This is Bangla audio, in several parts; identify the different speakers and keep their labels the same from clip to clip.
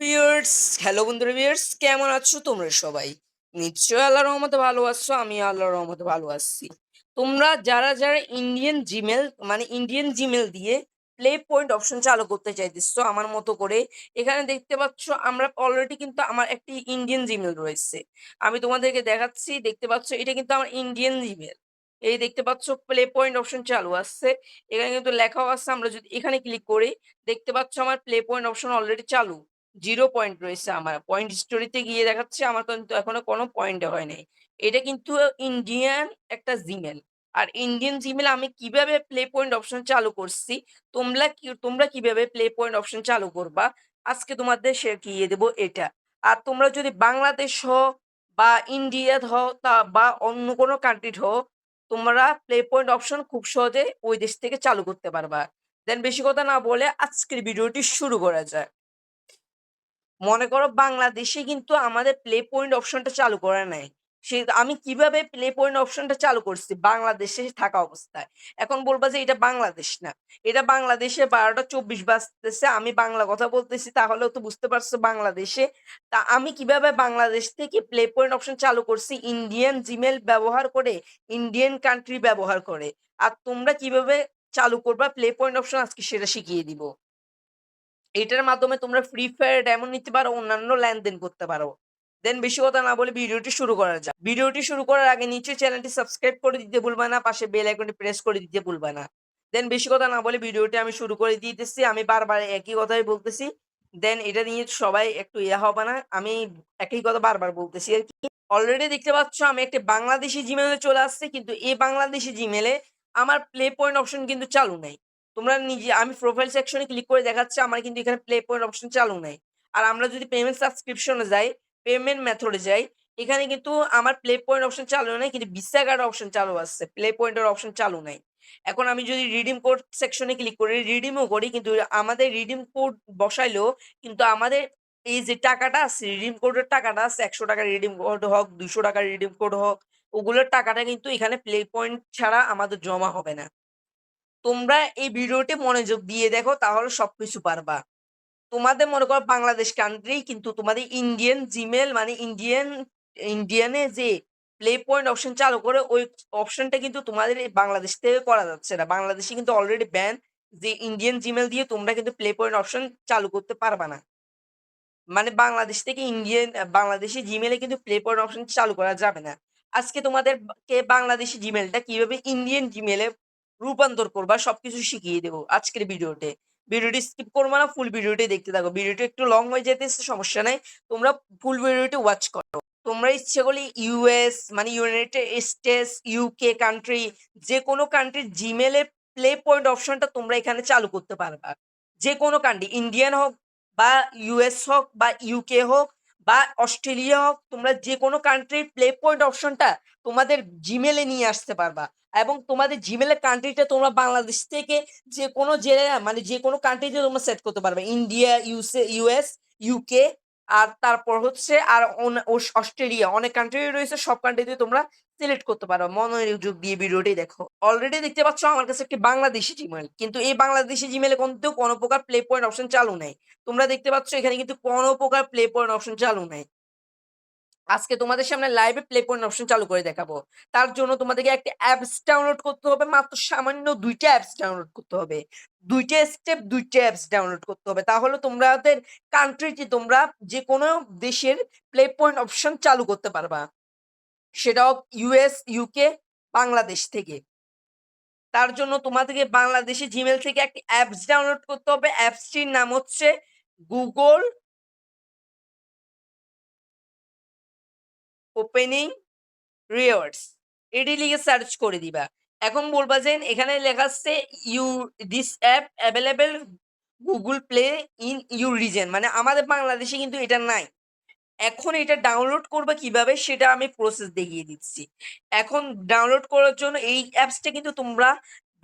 Speaker 1: ভিউয়ার্স হ্যালো বন্ধুরা ভিউয়ার্স কেমন আছো? তোমরা সবাই? নিশ্চয়ই আল্লাহর রহমতে ভালো আছো আমি আল্লাহর রহমতে ভালো আছি। তোমরা যারা যারা ইন্ডিয়ান জিমেল মানে ইন্ডিয়ান জিমেল দিয়ে প্লে পয়েন্ট অপশন চালু করতে চাইতেছো আমার মতো করে, এখানে দেখতে পাচ্ছ আমরা অলরেডি কিন্তু আমার একটি ইন্ডিয়ান জিমেল রয়েছে। আমি তোমাদেরকে দেখাচ্ছি, দেখতে পাচ্ছ এটা কিন্তু আমার ইন্ডিয়ান জিমেল এই দেখতে পাচ্ছ প্লে পয়েন্ট অপশন চালু আসছে এখানে কিন্তু লেখাও আছে, আমরা যদি এখানে ক্লিক করি, দেখতে পাচ্ছ আমার প্লে পয়েন্ট অপশন অলরেডি চালু। 0 পয়েন্ট রয়েছে আমার। পয়েন্ট স্টোরিতে গিয়ে দেখাচ্ছে আমার কিন্তু এখনও কোনো পয়েন্ট হয় নাই। এটা কিন্তু ইন্ডিয়ান একটা জিমেল আর ইন্ডিয়ান জিমেল আমি কীভাবে প্লে পয়েন্ট অপশন চালু করছি, তোমরা কি তোমরা কীভাবে প্লে পয়েন্ট অপশন চালু করবা, আজকে তোমাদের শিখিয়ে দেব এটা। আর তোমরা যদি বাংলাদেশ হও বা ইন্ডিয়াত হও তা বা অন্য কোনো কান্ট্রির হও, তোমরা প্লে পয়েন্ট অপশন খুব সহজে ওই দেশ থেকে চালু করতে পারবা। দেন বেশি কথা না বলে আজকের ভিডিওটি শুরু করা যাক। মনে করো বাংলাদেশে কিন্তু আমাদের প্লে পয়েন্ট অপশনটা চালু করে নাই। সে আমি কীভাবে প্লে পয়েন্ট অপশনটা চালু করছি বাংলাদেশে থাকা অবস্থায়। এখন বলবা যে এটা বাংলাদেশ না। এটা বাংলাদেশে ১২টা ২৪ বাজতেছে। আমি বাংলা কথা বলতেছি তাহলেও তো বুঝতে পারছ বাংলাদেশে। তা আমি কীভাবে বাংলাদেশ থেকে প্লে পয়েন্ট অপশন চালু করছি ইন্ডিয়ান জিমেল ব্যবহার করে, ইন্ডিয়ান কান্ট্রি ব্যবহার করে। আর তোমরা কীভাবে চালু করবা প্লে পয়েন্ট অপশন আজকে সেটা শিখিয়ে দিব। এটার মাধ্যমে তোমরা ফ্রি ফায়ার ডায়মন্ড নিতে পারো, অন্যান্য লেনদেন করতে পারো। দেন বেশি কথা না বলে ভিডিওটি শুরু করা যাক। ভিডিওটি শুরু করার আগে নিচের চ্যানেলটি সাবস্ক্রাইব করে দিতে ভুলবা না, পাশে বেল আইকনটি প্রেস করে দিতে ভুলবা না। দেন বেশি কথা না বলে ভিডিওটি আমি শুরু করে দিতেছি। আমি বারবার একই কথাই বলতেছি। দেন এটা নিয়ে সবাই একটু ইয়া হবে না। আমি একই কথা বারবার বলতেছি আর কি অলরেডি দেখতে পাচ্ছ আমি একটি বাংলাদেশী জিমেইলে চলে আসছে কিন্তু এই বাংলাদেশী জিমেইলে আমার প্লে পয়েন্ট অপশন কিন্তু চালু নাই। তোমরা নিজে আমি প্রোফাইল সেকশনে ক্লিক করে দেখাচ্ছে আমার কিন্তু এখানে প্লে পয়েন্ট অপশন চালু নাই। আর আমরা যদি পেমেন্ট সাবস্ক্রিপশন যাই, পেমেন্ট মেথড যাই, এখানে কিন্তু আমার প্লে পয়েন্ট অপশন চালু নাই কিন্তু ভিসা কার্ড অপশন চালু আছে। প্লে পয়েন্ট এর অপশন চালু নাই। এখন আমি যদি রিডিম কোড সেকশনে ক্লিক করি, রিডিমও করি কিন্তু আমাদের রিডিম কোড বসাইলেও কিন্তু আমাদের এই যে টাকাটা আছে রিডিম কোডের টাকাটা আছে ৳১০০ রিডিম কোড হোক, ৳২০০ রিডিম কোড হোক, ওগুলোর টাকাটা কিন্তু এখানে প্লে পয়েন্ট ছাড়া আমাদের জমা হবে না। তোমরা এই ভিডিওটি মনোযোগ দিয়ে দেখো, তাহলে সবকিছু পারবা। তোমাদের মনে করো বাংলাদেশ কান্ট্রি কিন্তু তোমাদের ইন্ডিয়ান জিমেল মানে ইন্ডিয়ান ইন্ডিয়ানে যে প্লে পয়েন্ট অপশন চালু করে, ওই অপশনটা কিন্তু তোমাদের বাংলাদেশ থেকে করা যাচ্ছে না। বাংলাদেশে কিন্তু অলরেডি ব্যান যে ইন্ডিয়ান জিমেল দিয়ে তোমরা কিন্তু প্লে পয়েন্ট অপশন চালু করতে পারবা না। মানে বাংলাদেশ থেকে ইন্ডিয়ান বাংলাদেশি জিমেইলে কিন্তু প্লে পয়েন্ট অপশন চালু করা যাবে না। আজকে তোমাদের বা কে বাংলাদেশি জিমেইলটা কীভাবে ইন্ডিয়ান জিমেইলে রূপান্তর করবা সবকিছু শিখিয়ে দেবো আজকের ভিডিওতে। ভিডিওটি স্কিপ করব না, ফুল ভিডিওটি দেখতে থাকো। ভিডিওটি একটু লং হয়ে যেতে সমস্যা নাই। তোমরা ফুল ভিডিওটি ওয়াচ করো। তোমরা ইচ্ছে করলে ইউএস মানে ইউনাইটেড স্টেটস, ইউকে কান্ট্রি যে যেকোনো কান্ট্রির জিমেইলে প্লে পয়েন্ট অপশনটা তোমরা এখানে চালু করতে পারবা। যে কোনো কান্ট্রি ইন্ডিয়ান হোক বা ইউএস হোক বা ইউকে হোক বা অস্ট্রেলিয়া হোক, তোমরা যেকোনো কান্ট্রির প্লে পয়েন্ট অপশনটা তোমাদের জিমেলে নিয়ে আসতে পারবা। এবং তোমাদের জিমেলের কান্ট্রিটা তোমরা বাংলাদেশ থেকে যে কোনো জেলা মানে যে কোনো কান্ট্রিতে তোমরা সেট করতে পারবে। ইন্ডিয়া, ইউসে ইউএস, ইউকে আর তারপর হচ্ছে আর অস্ট্রেলিয়া অনেক কান্ট্রি রয়েছে, সব কান্ট্রিতে তোমরা সিলেক্ট করতে পারো। মনোযোগ দিয়ে ভিডিওটি দেখো। অলরেডি দেখতে পাচ্ছ আমার কাছে একটি বাংলাদেশি জিমেল কিন্তু এই বাংলাদেশি জিমেলে কিন্তু কোনো প্রকার প্লে পয়েন্ট অপশন চালু নাই। তোমরা দেখতে পাচ্ছ এখানে কিন্তু কোনো প্রকার প্লে পয়েন্ট অপশন চালু নাই। আজকে তোমাদের সামনে লাইভে প্লে পয়েন্ট অপশন চালু করে দেখাবো। তার জন্য তোমাদেরকে একটা অ্যাপস ডাউনলোড করতে হবে। মাত্র সামান্য দুইটা অ্যাপস ডাউনলোড করতে হবে। দুইটা স্টেপ দুইটা অ্যাপস ডাউনলোড করতে হবে। তাহলে তোমাদের কান্ট্রিতে তোমরা যে কোনো দেশের প্লে পয়েন্ট অপশন চালু করতে পারবা। সেটাও ইউএস, ইউকে, বাংলাদেশ থেকে। তার জন্য তোমাদেরকে বাংলাদেশি জিমেল থেকে একটি অ্যাপস ডাউনলোড করতে হবে। অ্যাপসটির নাম হচ্ছে Google ওপেনিং রিওয়ার্ডস এটি লিখে সার্চ করে দিবা। এখন বলবা যে এখানে লেখা আছে you this app available Google Play in your region মানে আমাদের বাংলাদেশে কিন্তু এটা নাই। এখন এটা ডাউনলোড করবে কীভাবে সেটা আমি প্রসেস দেখিয়ে দিচ্ছি। এখন ডাউনলোড করার জন্য এই অ্যাপসটা কিন্তু তোমরা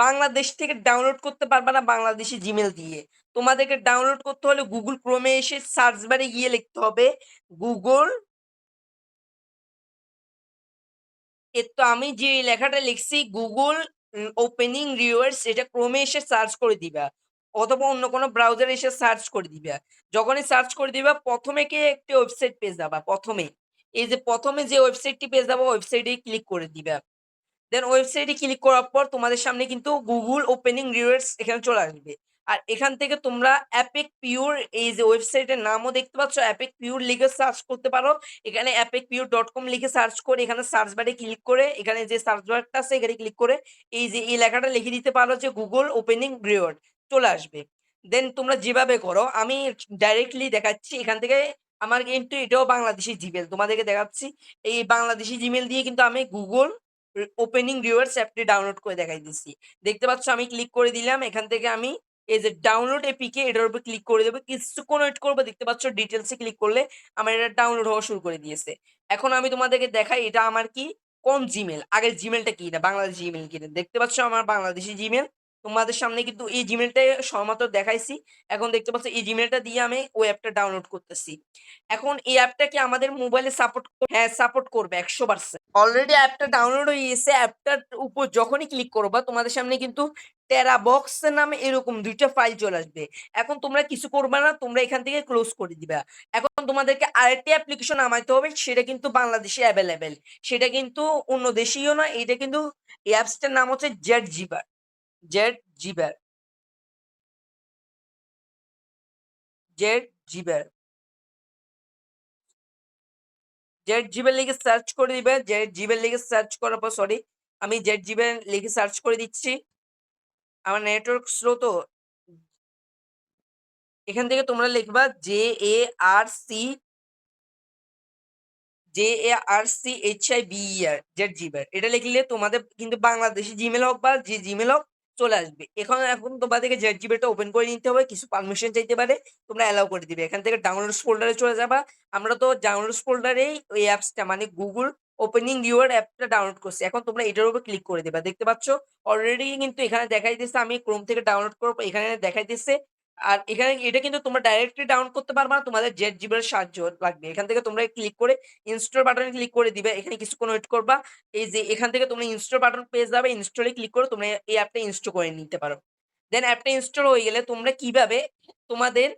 Speaker 1: বাংলাদেশ থেকে ডাউনলোড করতে পারবে না বাংলাদেশি জিমেল দিয়ে। তোমাদেরকে ডাউনলোড করতে হলে গুগল এ এসে সার্চ বারে গিয়ে লিখতে হবে, Google এর তো আমি যে লেখাটা লিখছি গুগল ওপেনিং রিওয়ার্ডস এটা এ এসে সার্চ করে দিবা। অথবা অন্য কোনো ব্রাউজারে এসে সার্চ করে দিবা। যখনই সার্চ করে দিবা ১ম এ গিয়ে একটি ওয়েবসাইট পেয়ে যাবা প্রথমে এই যে প্রথমে যে ওয়েবসাইটটি পেয়ে যাবা ওয়েবসাইটেই ক্লিক করে দিবা। দেন ওয়েবসাইটে ক্লিক করার পর তোমাদের সামনে কিন্তু গুগল ওপেনিং রিওয়ার্ডস এখানে চলে আসবে। আর এখান থেকে তোমরা অ্যাপেক পিওর এই যে ওয়েবসাইটের নামও দেখতে পাচ্ছ অ্যাপেক পিওর লিখে সার্চ করতে পারো। এখানে অ্যাপেক পিওর ডট কম লিখে সার্চ করে, এখানে সার্চ বারে ক্লিক করে, এখানে যে সার্চ বারটা আছে, এখানে ক্লিক করে, এই যে এই লেখাটা লিখে দিতে পারো যে গুগল ওপেনিং রিওয়ার্ড চলে আসবে। দেন তোমরা যেভাবে করো, আমি ডাইরেক্টলি দেখাচ্ছি, এখান থেকে আমার কিন্তু এটাও বাংলাদেশি জিমেল তোমাদেরকে দেখাচ্ছি। এই বাংলাদেশি জিমেল দিয়ে কিন্তু আমি গুগল ওপেনিং রিওয়ার্ডস অ্যাপটি ডাউনলোড করে দেখাই দিচ্ছি। দেখতে পাচ্ছ, আমি ক্লিক করে দিলাম। এখান থেকে আমি এই যে ডাউনলোড এপিকে এটার উপর ক্লিক করে দেবে কিছুক্ষণ ওয়েট করব, দেখতে পাচ্ছ ডিটেইলস এ ক্লিক করলে আমার এটা ডাউনলোড হওয়া শুরু করে দিয়েছে। এখন আমি তোমাদেরকে দেখাই, এটা আমার কি কোন জিমেল আগের জিমেইলটা কি না, বাংলাদেশ জিমেল কিনা। দেখতে পাচ্ছ আমার বাংলাদেশি জিমেইল। তোমাদের সামনে কিন্তু এই জিমেইলটাই সবেমাত্র দেখাইছি। এখন দেখতে পাচ্ছ এই জিমেইলটা দিয়ে আমি ওই অ্যাপটা ডাউনলোড করতেছি। এখন এই অ্যাপটা কি আমাদের মোবাইলে সাপোর্ট হ্যাঁ, সাপোর্ট করবে ১০০% অলরেডি অ্যাপটা ডাউনলোড হয়ে গেছে। অ্যাপটার উপর যখনই ক্লিক করবা তোমাদের সামনে কিন্তু টেরাবক্স নামে এরকম দুইটা ফাইল চলে আসবে। এখন তোমরা কিছু করবে না। তোমরা এখান থেকে ক্লোজ করে দিবা। এখন তোমাদেরকে আরেকটি অ্যাপ্লিকেশন নামাইতে হবে সেটা কিন্তু বাংলাদেশে অ্যাভেলেবেল সেটা কিন্তু অন্য দেশীয় না। এটা কিন্তু অ্যাপসটার নাম হচ্ছে জেটজিবার। জেটজিবার। জেটজিবার। জেটজিবার লিখে সার্চ করে দিবে। জেটজিবার লিখে সার্চ করার পর সরি আমি জেটজিবার লিখে সার্চ করে দিচ্ছি। আমার নেটওয়ার্ক স্লো তো। এখান থেকে তোমরা লিখবা জে-এ-আর-সি জে-এ-আর-সি-এইচ-আই-বি-ই-আর জেটজিবার। এটা লিখলে তোমাদের কিন্তু বাংলাদেশি জিমেইল হোক বা যে জিমেইল হোক চলে আসবে। এখন এখন তোমাদেরকে টা ওপেন করে নিতে হবে। কিছু পারমিশন চাইতে পারে। তোমরা অ্যালাউ করে দিবে। এখান থেকে ডাউনলোডস ফোল্ডারে চলে যাবা। আমরা তো ডাউনলোডস ফোল্ডারেই ওই অ্যাপসটা মানে গুগল ওপেনিং ইউর অ্যাপটা ডাউনলোড করছে এখন তোমরা এটার উপর ক্লিক করে দেবে দেখতে পাচ্ছ অলরেডি কিন্তু এখানে দেখাই দিচ্ছে আমি ক্রোম থেকে ডাউনলোড করব এখানে দেখাইতেছে। আর এখানে এটা কিন্তু তোমরা ডাইরেক্টলি ডাউনলোড করতে পারবা না। তোমাদের জেটজিবারের সাহায্য লাগবে। এখান থেকে তোমরা ক্লিক করে ইনস্টল বাটনে ক্লিক করে দিবে। এখানে কিছুক্ষণ ওয়েট করবা। এই যে এখান থেকে তোমরা ইনস্টল বাটন পেয়ে যাবে। ইনস্টল ক্লিক করে তোমরা এই অ্যাপটা ইনস্টল করে নিতে পারো। দেন অ্যাপটা ইনস্টল হয়ে গেলে তোমরা কীভাবে তোমাদের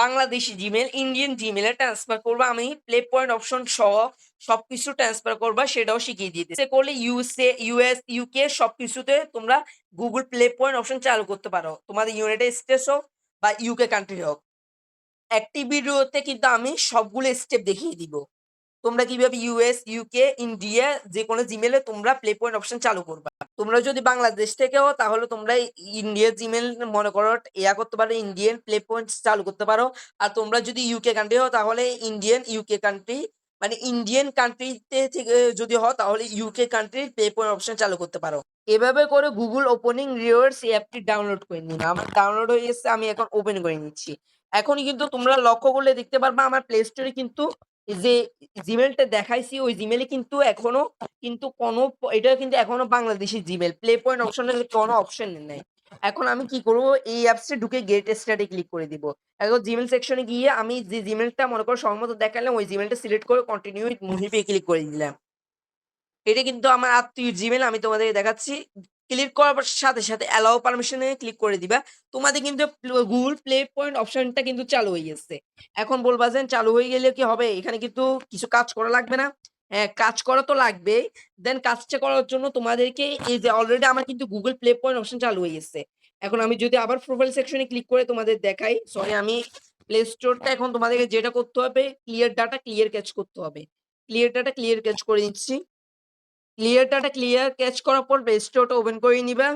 Speaker 1: বাংলাদেশি জিমেল ইন্ডিয়ান জিমেলে ট্রান্সফার করব আমি প্লে পয়েন্ট অপশন সহ সবকিছু ট্রান্সফার করবা সেটাও শিখিয়ে দিতেছি। করলে ইউএসএ, ইউএস, ইউকে সবকিছুতে তোমরা গুগল প্লে পয়েন্ট অপশন চালু করতে পারো। তোমাদের ইউনাইটেড স্টেটস হোক বা ইউকে কান্ট্রি হোক। একটি ভিডিওতে কিন্তু আমি সবগুলো স্টেপ দেখিয়ে দিব। তোমরা কীভাবে ইউএস, ইউকে, ইন্ডিয়া যেকোনো জিমেইলে তোমরা প্লে পয়েন্ট অপশন চালু করবা। তোমরা যদি বাংলাদেশ থেকে হও তাহলে তোমরা ইন্ডিয়ার জিমেল মনে করো ইয়া করতে পারো ইন্ডিয়ান প্লে পয়েন্ট চালু করতে পারো। আর তোমরা যদি ইউকে কান্ট্রি হও তাহলে ইন্ডিয়ান ইউকে কান্ট্রি মানে ইন্ডিয়ান কান্ট্রিতে থেকে যদি হও তাহলে ইউকে কান্ট্রির প্লে পয়েন্ট অপশন চালু করতে পারো। এভাবে করে গুগল ওপেনিং রিওয়ার্ডস অ্যাপটি ডাউনলোড করে নিন। আমার ডাউনলোড হয়ে গেছে আমি এখন ওপেন করে নিচ্ছি। এখনই কিন্তু তোমরা লক্ষ্য করলে দেখতে পারবা আমার প্লে স্টোরে কিন্তু যে জিমেইলটা দেখাইছি, ওই জিমেইলে কিন্তু এখনও, কিন্তু কোনো এটা কিন্তু এখনও বাংলাদেশি জিমেল প্লে পয়েন্ট অপশনের কোনো অপশন নেই এখন আমি কি করব এই অ্যাপসে ঢুকে গেট স্টার্ট ক্লিক করে দিব। এখন জিমেইল সেকশনে গিয়ে আমি যে জিমেলটা মনে করো সম্ভবত দেখালাম, ওই জিমেইলটা সিলেক্ট করে কন্টিনিউ উইথ মুহিপে ক্লিক করে দিলাম। এটা কিন্তু আমার আত্মীয় জিমেল আমি তোমাদেরকে দেখাচ্ছি। ক্লিক করার সাথে, সাথে অ্যালাও পারমিশন ক্লিক করে দিবা। তোমাদের কিন্তু গুগল প্লে পয়েন্ট অপশনটা কিন্তু চালু হয়ে গেছে। এখন বলবা যে চালু হয়ে গেলে কি হবে? এখানে কিন্তু কিছু কাজ করা লাগবে না? হ্যাঁ, কাজ করা তো লাগবেই। দেন কাজটা করার জন্য তোমাদেরকে এই যে অলরেডি আমার কিন্তু গুগল প্লে পয়েন্ট অপশন চালু হয়ে গেছে। এখন আমি যদি আবার প্রোফাইল সেকশনে ক্লিক করে তোমাদের দেখাই, সরি আমি প্লে স্টোরটা এখন তোমাদেরকে যেটা করতে হবে ক্লিয়ার ডাটা ক্লিয়ার ক্যাচ করতে হবে। ক্লিয়ার ডাটা ক্লিয়ার ক্যাচ করে নিচ্ছি। ক্লিয়ার ডাটা ক্লিয়ার ক্যাচ করার পর প্লে স্টোরটা ওপেন করে নিবা।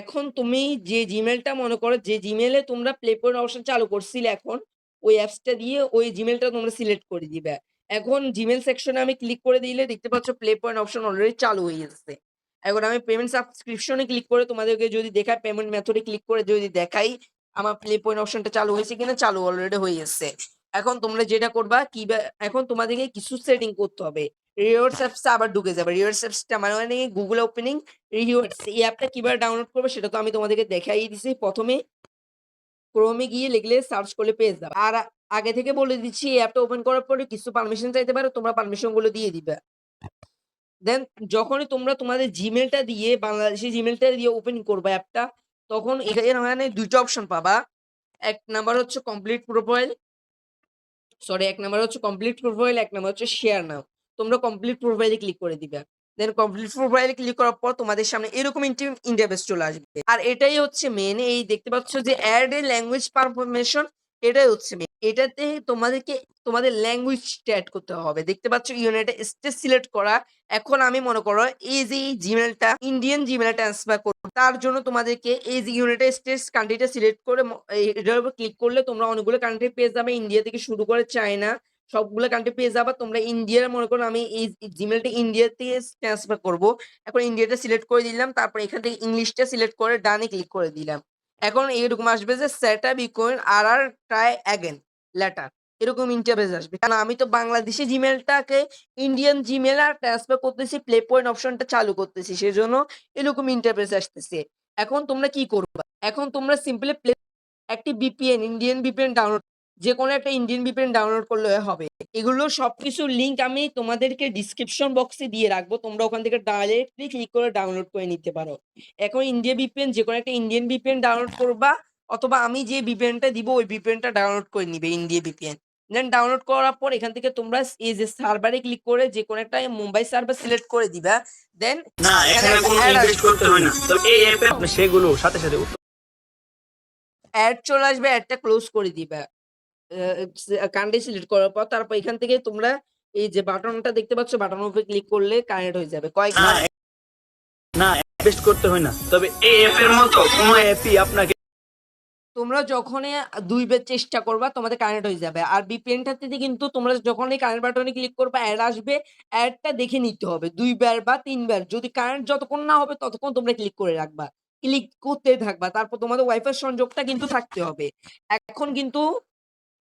Speaker 1: এখন তুমি যে জিমেলটা মনে করো, যে জিমেইলে তোমরা প্লে পয়েন্ট অপশন চালু করছিলে এখন, ওই অ্যাপসটা দিয়ে ওই জিমেলটা তোমরা সিলেক্ট করে দিবে এখন জিমেইল সেকশনে আমি ক্লিক করে দিলে দেখতে পাচ্ছ প্লে পয়েন্ট অপশন অলরেডি চালু হয়ে গেছে। এখন আমি পেমেন্ট সাবস্ক্রিপশন ক্লিক করে তোমাদেরকে যদি দেখায় পেমেন্ট মেথড ক্লিক করে যদি দেখাই, আমার প্লে পয়েন্ট অপশনটা চালু হয়েছে কিনা, চালু অলরেডি হয়ে গেছে। এখন তোমরা যেটা করবা, কিবা, এখন তোমাদেরকে কিছু সেটিং করতে হবে। রিওয়ার্ডস অ্যাপসে আবার ঢুকে যাবে। রিওয়ার্ডস অ্যাপসটা মানে মানে Google ওপেনিং রিওয়ার্ডস এই অ্যাপটা কীভাবে ডাউনলোড করবে সেটা তো আমি তোমাদেরকে দেখাই দিছি। ১ম এ Chrome এ গিয়ে লিখলে সার্চ করলে পেয়ে যাবা। আর আগে থেকে বলে দিচ্ছি এই অ্যাপটা ওপেন করার পরে কিছু পারমিশন চাইতে পারে তোমরা পারমিশনগুলো দিয়ে দিবা। দেন যখনই তোমরা তোমাদের জিমেলটা দিয়ে বাংলাদেশি জিমেলটা দিয়ে ওপেন করবা অ্যাপটা তখন এখানে ২ টা অপশন পাবা। এক নাম্বার হচ্ছে কমপ্লিট প্রোফাইল সরি এক নাম্বার হচ্ছে কমপ্লিট প্রোফাইল, এক নাম্বার হচ্ছে শেয়ার নাও। তোমরা কমপ্লিট প্রোফাইলে ক্লিক করে দিবে দেন কমপ্লিট প্রোফাইলে ক্লিক করার পর তোমাদের সামনে এরকম ইন্টি ইন্টারফেস চলে আসবে। আর এটাই হচ্ছে মেন এই দেখতে পাচ্ছ যে এড এ ল্যাঙ্গুয়েজ পারফরমেশন এটাই হচ্ছে মেন এটাতে তোমাদেরকে, তোমাদের ল্যাঙ্গুয়েজটা এড করতে হবে। দেখতে পাচ্ছ ইউনাইটেড স্টেটস সিলেক্ট করা। এখন আমি মনে করো এই যে এই জিমেইলটা ইন্ডিয়ান জিমেল ট্রান্সফার করব। তার জন্য তোমাদেরকে এই যে ইউনাইটেড স্টেটস কান্ট্রিটা সিলেক্ট করে এটার উপর ক্লিক করলে তোমরা অনেকগুলো কান্ট্রি পেয়ে যাবে। ইন্ডিয়া থেকে শুরু করে চায়না সবগুলো কান্ট্রি পেয়ে যাবা। তোমরা ইন্ডিয়ার মনে করো আমি এই জিমেইলটা ইন্ডিয়া থেকে ট্রান্সফার করব। এখন ইন্ডিয়াটা সিলেক্ট করে দিলাম। তারপর এখান থেকে ইংলিশটা সিলেক্ট করে ডানে ক্লিক করে দিলাম। এখন এরকম আসবে যে আপ আর আর ট্রাই এগেইন লেটার এরকম ইন্টারফেস আসবে। কারণ আমি তো বাংলাদেশি জিমেইলটাকে ইন্ডিয়ান জিমেল আর ট্রান্সফার করতেছি প্লে পয়েন্ট অপশনটা চালু করতেছি। সেজন্য এরকম ইন্টারফেস আসতেছে। এখন তোমরা কি করবা? এখন তোমরা সিম্পলি প্লে একটি বিপিএন ইন্ডিয়ান বিপিএন ডাউনলোড যেকোনো একটা ইন্ডিয়ান ভিপিএন ডাউনলোড করলে হবে। এগুলো সবকিছুর লিঙ্ক আমি তোমাদেরকে ডেসক্রিপশন বক্সে দিয়ে রাখব। তোমরা ওখান থেকে ডাইরেক্টলি ক্লিক করে ডাউনলোড করে নিতে পারো। এখন ইন্ডিয়া ভিপিএন যেকোনো একটা ইন্ডিয়ান ভিপিএন ডাউনলোড করবা অথবা আমি যে ভিপিএনটা দিব ওই ভিপিএনটা ডাউনলোড করে নিবে ইন্ডিয়া ভিপিএন। দেন ডাউনলোড করার পর এখান থেকে তোমরা এই যে সার্ভারে ক্লিক করে যেকোনো একটা মুম্বাই সার্ভার সিলেক্ট করে দিবা। দেন
Speaker 2: না
Speaker 1: এখানে
Speaker 2: এখানে কোনো ইনভেস্ট করতে হয় না। তবে এই অ্যাপে আপনি সেগুলো সাথে, সাথে
Speaker 1: অ্যাড চলে আসবে অ্যাডটা ক্লোজ করে দিবা। কান্ট্রি সিলেক্ট করার পর তারপর এখান থেকে তোমরা এই যে বাটনটা দেখতে পাচ্ছ বাটনের উপরে ক্লিক করলে কানেক্ট হয়ে যাবে। কয়েক
Speaker 2: না ইনভেস্ট করতে হয় না। তবে এই অ্যাপের মতো কোনো অ্যাপই আপনাকে
Speaker 1: তোমরা যখনই ২ বার চেষ্টা করবা তোমাদের কানেক্ট হয়ে যাবে। আর ভিপিএনটাতে কিন্তু তোমরা যখনই কানেক্ট বাটনে ক্লিক করবা অ্যাড আসবে। অ্যাডটা দেখে নিতে হবে। ২ বার বা ৩ বার যদি কারেন্ট যতক্ষণ না হবে ততক্ষণ তোমরা ক্লিক করে রাখবা। ক্লিক করতে থাকবা। তারপর তোমাদের ওয়াইফাই সংযোগটা কিন্তু থাকতে হবে। এখন কিন্তু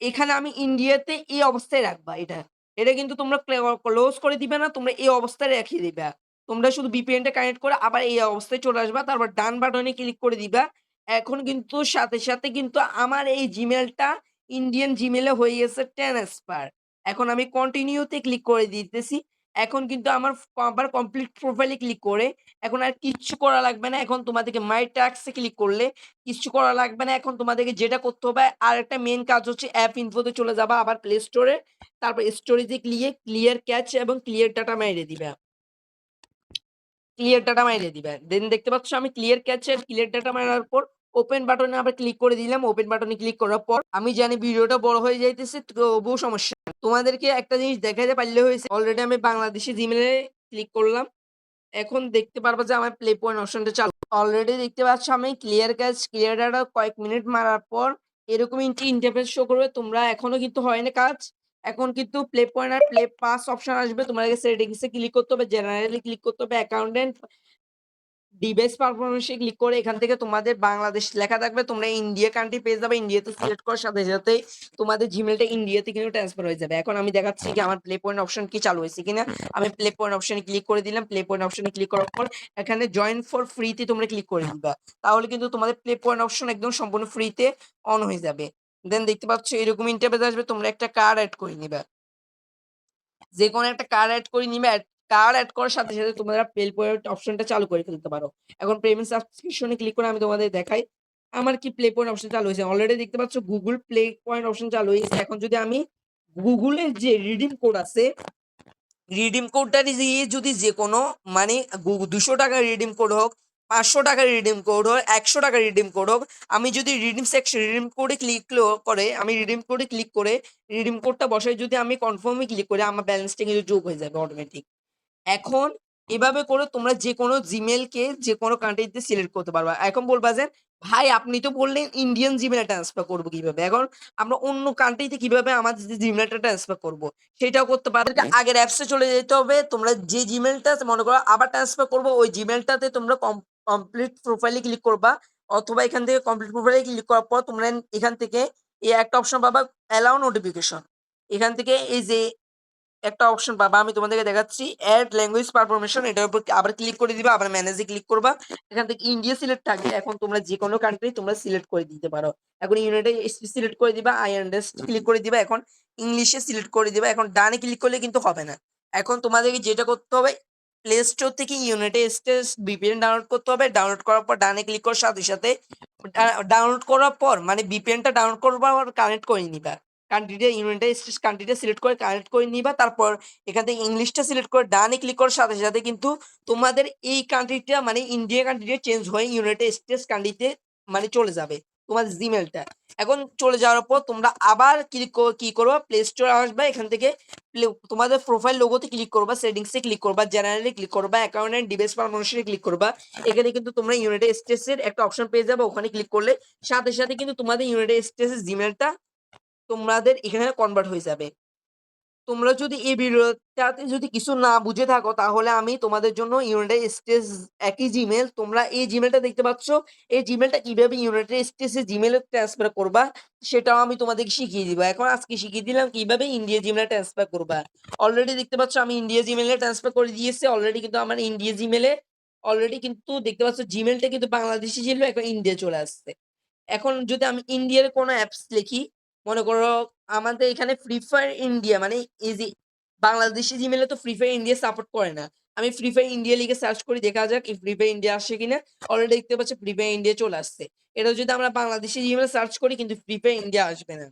Speaker 1: এখানে আমি ইন্ডিয়াতে এই অবস্থায় রাখবা এটা। এটা কিন্তু তোমরা ক্লে ক্লোজ করে দিবে না। তোমরা এই অবস্থায় রেখে দিবা। তোমরা শুধু বিপিএনটা কানেক্ট করে আবার এই অবস্থায় চলে আসবা। তারপর ডান বাটনে ক্লিক করে দিবা। এখন কিন্তু সাথে, সাথে কিন্তু আমার এই জিমেলটা ইন্ডিয়ান জিমেলে হয়ে গেছে ট্রান্সফার। এখন আমি কন্টিনিউতে ক্লিক করে দিতেছি। এখন কিন্তু আমার আবার কমপ্লিট প্রোফাইলে ক্লিক করে এখন আর কিচ্ছু করা লাগবে না। এখন তোমাদেরকে মাই টাস্ক এ ক্লিক করলে কিচ্ছু করা লাগবে না। এখন তোমাদেরকে যেটা করতে হবে, আর একটা মেন কাজ হচ্ছে অ্যাপ ইনফোতে চলে যাবা আবার প্লে স্টোরে। তারপর স্টোরেজে গিয়ে ক্লিয়ার ক্যাচ এবং ক্লিয়ার ডাটা মাইরে দিবা। ক্লিয়ার ডাটা মাইরে দিবা। দেন দেখতে পাচ্ছ আমি ক্লিয়ার ক্যাচ এর ক্লিয়ার ডাটা মারার পর ওপেন বাটনে আবার ক্লিক করে দিলাম। ওপেন বাটনে ক্লিক করার পর আমি জানি ভিডিওটা বড় হয়ে যাইতেছে তবুও সমস্যা তোমাদেরকে একটা জিনিস দেখাইতে পারলে হয়েছে অলরেডি আমি বাংলাদেশি জিমেইলে ক্লিক করলাম। এখন দেখতে পারব যে আমার প্লে পয়েন্ট অপশনটা চালু। অলরেডি দেখতে পাচ্ছ আমি ক্লিয়ার ক্যাচ, ক্লিয়ার ডাটা কয়েক মিনিট মারার পর এরকম একটি ইন্টারফেস শো করবে। তোমরা এখনও কিন্তু হয়নি কাজ। এখন কিন্তু প্লে পয়েন্ট আর প্লে পাস অপশন আসবে। তোমাদেরকে সেটিংস ক্লিক করতে হবে, জেনারেলি ক্লিক করতে হবে, অ্যাকাউন্টেন্ট ডিভাইস পারফরম্যান্স এ ক্লিক করে এখান থেকে তোমাদের বাংলাদেশ লেখা থাকবে। তোমরা ইন্ডিয়া কান্ট্রি পেয়ে যাবে। ইন্ডিয়াতে সিলেক্ট করার সাথে, সাথে তোমাদের জিমেইলটা ইন্ডিয়াতে কিন্তু ট্রান্সফার হয়ে যাবে। এখন আমি দেখাচ্ছি কি আমার প্লে পয়েন্ট অপশন কি চালু হয়েছে কিনা। আমি প্লে পয়েন্ট অপশনে ক্লিক করে দিলাম। প্লে পয়েন্ট অপশনে ক্লিক করার পর এখানে জয়েন ফর ফ্রি তে তোমরা ক্লিক করে দিবা। তাহলে কিন্তু তোমাদের প্লে পয়েন্ট অপশন একদম সম্পূর্ণ ফ্রি তে অন হয়ে যাবে। দেন দেখতে পাচ্ছ এরকম ইন্টারফেস আসবে। তোমরা একটা কার্ড অ্যাড করে নিবা। যেকোনো একটা কার্ড অ্যাড করে নিবে এড কার্ড এড করার সাথে, সাথে তোমরা প্লে পয়েন্ট অপশনটা চালু করে ফেলতে পারো। এখন পেমেন্ট সাবস্ক্রিপশন ক্লিক করে আমি তোমাদের দেখাই। আমার কি প্লে পয়েন্ট অপশন চালু হয়েছে। অলরেডি দেখতে পাচ্ছ গুগল প্লে পয়েন্ট অপশন চালু হয়েছে। এখন যদি আমি গুগলের যে রিডিম কোড আছে রিডিম কোডটা দিয়ে যদি যেকোনো মানে দুশো ৳২০০ রিডিম কোড হোক, ৳৫০০ রিডিম কোড হোক, ৳১০০ রিডিম কোড হোক, আমি যদি রিডিম সেকশন রিডিম কোডে ক্লিক করে আমি রিডিম কোডে ক্লিক করে রিডিম কোডটা বসায় যদি আমি কনফার্ম ক্লিক করি আমার ব্যালেন্সটা কিন্তু যোগ হয়ে যাবে অটোমেটিক। এখন এভাবে করে তোমরা যে কোনো যেকোনো জিমেইলকে যেকোনো কান্ট্রিতে সিলেক্ট করতে পারবা। এখন বলবা যে ভাই আপনি তো বললেন ইন্ডিয়ান জিমেইলে ট্রান্সফার করব কীভাবে? এখন আমরা অন্য কান্ট্রিতে কীভাবে আমাদের যে জিমেইলটা ট্রান্সফার করব সেটাও করতে পারবে আগের অ্যাপস চলে যেতে হবে। তোমরা যে জিমেইলটা মনে করো আবার ট্রান্সফার করব ওই জিমেইলটাতে তোমরা কম কমপ্লিট প্রোফাইল ক্লিক করবা অথবা এখান থেকে কমপ্লিট প্রোফাইল ক্লিক করার পর তোমরা এখান থেকে এই একটা অপশন পাবা অ্যালাও নোটিফিকেশন। এখান থেকে এই যে একটা অপশন পাবা আমি তোমাদেরকে দেখাচ্ছি এড ল্যাঙ্গুয়েজ পারফরমেশন এটার উপর আবার ক্লিক করে দিবা। আবার ম্যানেজে ক্লিক করবা। এখান থেকে ইন্ডিয়া সিলেক্ট থাকবে। এখন তোমরা যেকোনো কান্ট্রি তোমরা সিলেক্ট করে দিতে পারো। এখন ইউনাইটেড সিলেক্ট করে দিবা। আই আন্ডারস্ট্যান্ড ক্লিক করে দিবা। এখন ইংলিশে সিলেক্ট করে দিবা। এখন ডানে ক্লিক করলে কিন্তু হবে না। এখন তোমাদেরকে যেটা করতে হবে প্লে স্টোর থেকে ইউনাইটেড স্টেটস ভিপিএন ডাউনলোড করতে হবে ডাউনলোড করার পর ডানে ক্লিক করার সাথে সাথে ডাউনলোড করার পর মানে ভিপিএনটা ডাউনলোড করবার কানেক্ট করে নিবা কান্ট্রিটা ইউনাইটেড স্টেটস কান্ট্রিটা সিলেক্ট করে কানেক্ট করে নিবা, তারপর এখান থেকে ইংলিশটা সিলেক্ট করে ডানে ক্লিক করার সাথে সাথে কিন্তু তোমাদের এই কান্ট্রিটা মানে ইন্ডিয়া কান্ট্রিটা চেঞ্জ হয়ে ইউনাইটেড স্টেটস কান্ট্রিতে মানে চলে যাবে, তোমাদের জিমেলটা এখন চলে যাওয়ার পর তোমরা আবার ক্লিক কি করবা? প্লে স্টোর আসবে, এখান থেকে তোমাদের প্রোফাইল লোগোতে ক্লিক করবা সেটিংসে ক্লিক করবা জেনারেলে ক্লিক করবা অ্যাকাউন্ট অ্যান্ড ডিভাইস পারমিশনে ক্লিক করবা। এখানে কিন্তু তোমরা ইউনাইটেড স্টেটস এর একটা অপশন পেয়ে যাবে, ওখানে ক্লিক করলে সাথে সাথে কিন্তু তোমাদের ইউনাইটেড স্টেটসের জিমেলটা তোমাদের এখানে কনভার্ট হয়ে যাবে। তোমরা যদি এই ভিডিওটাতে যদি কিছু না বুঝে থাকো, তাহলে আমি তোমাদের জন্য ইউনাইটেড স্টেটস একই জিমেল তোমরা এই জিমেলটা দেখতে পাচ্ছ। এই জিমেলটা কীভাবে ইউনাইটেড স্টেটস জিমেলে ট্রান্সফার করবা, সেটাও আমি তোমাদেরকে শিখিয়ে দিব। এখন আজকে শিখিয়ে দিলাম কীভাবে ইন্ডিয়া জিমেলে ট্রান্সফার করবা। অলরেডি দেখতে পাচ্ছ আমি ইন্ডিয়া জিমেলে ট্রান্সফার করে দিয়েছি অলরেডি কিন্তু আমার ইন্ডিয়া জিমেলে অলরেডি কিন্তু দেখতে পাচ্ছ জিমেলটা কিন্তু বাংলাদেশি ছিল, এখন ইন্ডিয়া চলে আসছে। এখন যদি আমি ইন্ডিয়ার কোনো অ্যাপস লিখি মনে করো আমাদের এখানে ফ্রি ফায়ার ইন্ডিয়া মানে যে বাংলাদেশি জিমেলে তো ফ্রি ফায়ার ইন্ডিয়া সাপোর্ট করে না আমি ফ্রি ফায়ার ইন্ডিয়া লিখে সার্চ করি দেখা যাক ফ্রি ফায়ার ইন্ডিয়া আসছে কিনা অলরেডি দেখতে পাচ্ছি ফ্রি ফায়ার ইন্ডিয়া চলে আসছে এটা যদি আমরা বাংলাদেশি জিমেলে সার্চ করি কিন্তু ফ্রি ফায়ার ইন্ডিয়া আসবে না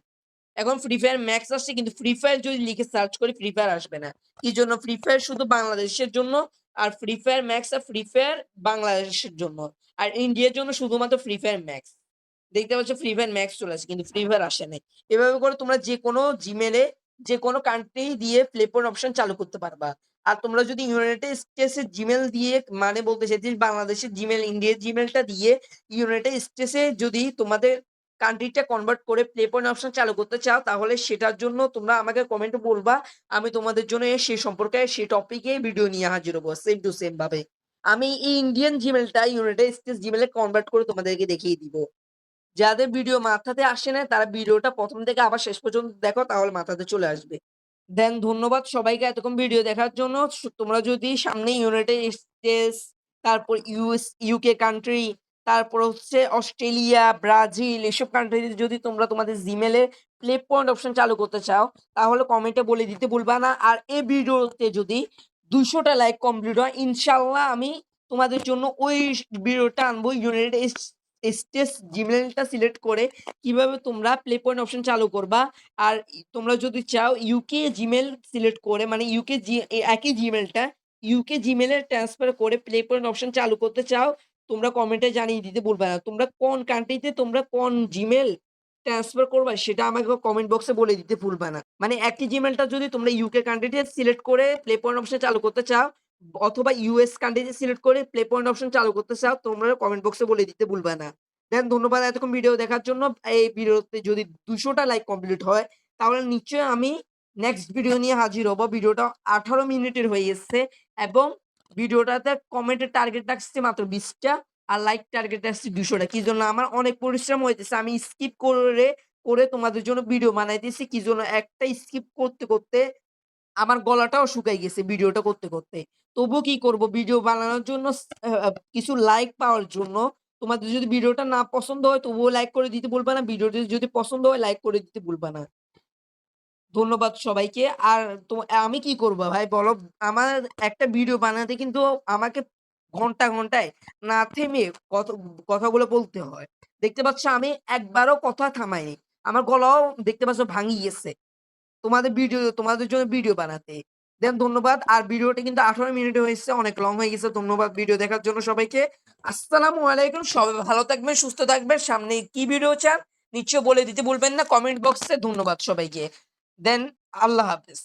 Speaker 1: এখন ফ্রি ফায়ার ম্যাক্স আসছে কিন্তু ফ্রি ফায়ার যদি লিখে সার্চ করি ফ্রি ফায়ার আসবে না কি জন্য ফ্রি ফায়ার শুধু বাংলাদেশের জন্য আর ফ্রি ফায়ার ম্যাক্স আর ফ্রি ফায়ার বাংলাদেশের জন্য আর ইন্ডিয়ার জন্য শুধুমাত্র ফ্রি ফায়ার ম্যাক্স দেখতে পাচ্ছ ফ্রি ফায়ার ম্যাক্স চলে আসে, কিন্তু ফ্রি ফায়ার আসে নাই। এভাবে করে তোমরা যে কোনো জিমেলে যে কোনো কান্ট্রি দিয়ে প্লেপন অপশন চালু করতে পারবা। আর তোমরা যদি ইউনাইটেড স্টেটসের জিমেল দিয়ে মানে বলতে চাইছিস বাংলাদেশের জিমেল ইন্ডিয়ার জিমেলটা দিয়ে ইউনাইটেড স্টেটসে যদি তোমাদের কান্ট্রিটা কনভার্ট করে প্লেপন অপশন চালু করতে চাও, তাহলে সেটার জন্য তোমরা আমাকে কমেন্টে বলবা। আমি তোমাদের জন্য সেই সম্পর্কে সেই টপিকে ভিডিও নিয়ে হাজির হব সেম টু সেম ভাবে। আমি এই ইন্ডিয়ান জিমেলটা ইউনাইটেড স্টেটস জিমেলে কনভার্ট করে তোমাদেরকে দেখিয়ে দিব। যাদের ভিডিও মাথাতে আসে না, তারা ভিডিওটা প্রথম থেকে আবার শেষ পর্যন্ত দেখো, তাহলে মাথাতে চলে আসবে। দেন ধন্যবাদ সবাইকে এতক্ষণ ভিডিও দেখার জন্য। তোমরা যদি সামনে ইউনাইটেড স্টেটস তারপর ইউএস ইউকে কান্ট্রি তারপর হচ্ছে অস্ট্রেলিয়া ব্রাজিল এসব কান্ট্রিতে যদি তোমরা তোমাদের জিমেলে প্লে পয়েন্ট অপশন চালু করতে চাও, তাহলে কমেন্টে বলে দিতে ভুলবা না। আর এই ভিডিওতে যদি দুশোটা লাইক কমপ্লিট হয়, ইনশাল্লাহ আমি তোমাদের জন্য ওই ভিডিওটা আনব ইউনাইটেড স্টেটস জিমেলটা সিলেক্ট করে কীভাবে তোমরা প্লে পয়েন্ট অপশন চালু করবা। আর তোমরা যদি চাও ইউকে জিমেল সিলেক্ট করে মানে ইউকে জি একই জিমেলটা ইউকে জিমেলে ট্রান্সফার করে প্লে পয়েন্ট অপশন চালু করতে চাও, তোমরা কমেন্টে জানিয়ে দিতে ভুলবে না। তোমরা কোন কান্ট্রিতে তোমরা কোন জিমেল ট্রান্সফার করবা, সেটা আমাকে কমেন্ট বক্সে বলে দিতে ভুলবে না। মানে একই জিমেলটা যদি তোমরা ইউকে কান্ট্রিতে সিলেক্ট করে প্লে পয়েন্ট অপশন চালু করতে চাও অথবা ইউএস কান্ট্রিতে সিলেক্ট করে প্লে পয়েন্ট অপশন চালু করতে চাও, তোমরা কমেন্ট বক্সে বলে দিতে ভুলবে না। দেন ধন্যবাদ এতক্ষণ ভিডিও দেখার জন্য। এই ভিডিওতে যদি দুশোটা লাইক কমপ্লিট হয়, তাহলে নিশ্চয়ই আমি নেক্সট ভিডিও নিয়ে হাজির হব। ভিডিওটা আঠারো মিনিটের হয়ে এসছে এবং ভিডিওটাতে কমেন্টের টার্গেট রাখছে মাত্র বিশটা আর লাইক টার্গেট আসছে দুশোটা। কি জন্য? আমার অনেক পরিশ্রম হইতেছে। আমি স্কিপ করে করে তোমাদের জন্য ভিডিও বানাইতেছি। কি জন্য? একটা স্কিপ করতে করতে আমার গলাটাও শুকাই গেছে ভিডিওটা করতে করতে। তবুও কি করব? ভিডিও বানানোর জন্য কিছু লাইক পাওয়ার জন্য। তোমাদের যদি ভিডিওটা না পছন্দ হয়, তবুও লাইক করে দিতে বলবা না। ভিডিওটি যদি পছন্দ হয় লাইক করে দিতে ভুলবা না। ধন্যবাদ সবাইকে। আর আমি কি করব ভাই বলো? আমার একটা ভিডিও বানাতে কিন্তু আমাকে ঘণ্টা ঘন্টায় না থেমে কথা কথাগুলো বলতে হয়। দেখতে পাচ্ছ, আমি একবারও কথা থামাইনি। আমার গলাও দেখতে পাচ্ছ ভাঙি গেছে তোমাদের ভিডিও তোমাদের জন্য ভিডিও বানাতে। দেন ধন্যবাদ। আর ভিডিওটা কিন্তু আঠারো মিনিট হয়েছে, অনেক লং হয়ে গেছে। ধন্যবাদ ভিডিও দেখার জন্য সবাইকে। আসসালামু আলাইকুম, সবাই ভালো থাকবেন, সুস্থ থাকবেন। সামনে কি ভিডিও চান নিশ্চয় বলে দিতে বলবেন না কমেন্ট বক্সে ধন্যবাদ সবাইকে। দেন আল্লাহ হাফেজ।